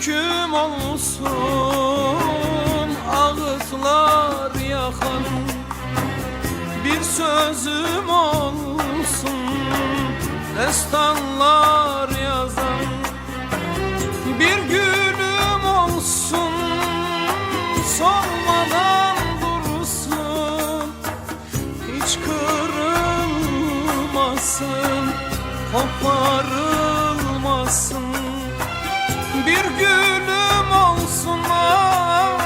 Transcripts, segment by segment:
yüküm olsun Ağıtlar yakan bir sözüm olsun Destanlar yazan bir gülüm olsun Solmadan dursun hiç kırılmasın Koparılmasın bir gülüm olsun ah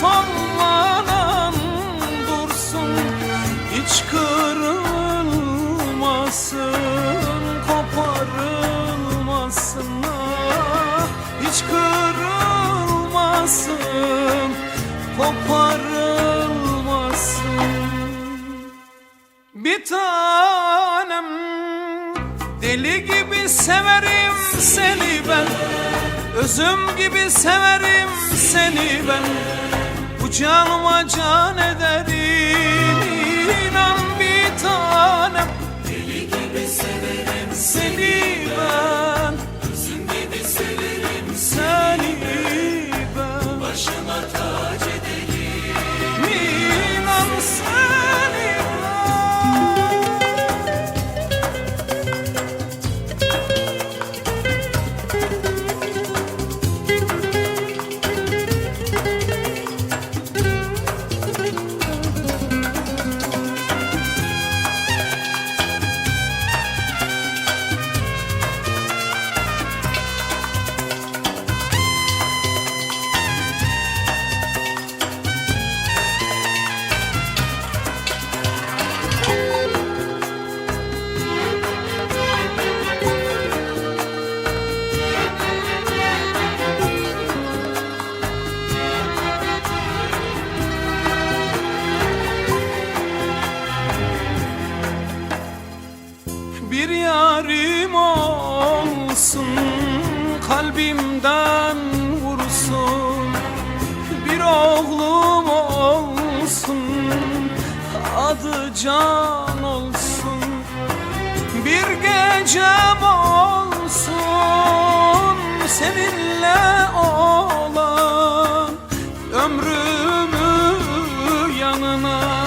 Solmadan dursun. Hiç kırılmasın Koparılmasın ah hiç kırılmasın Koparılmasın. Bir tanem Deli gibi severim seni ben Özüm gibi severim seni ben. Bu canıma can ederim oğlum olsun Adı can olsun. Bir gecem olsun Seninle olan Ömrümü yanına.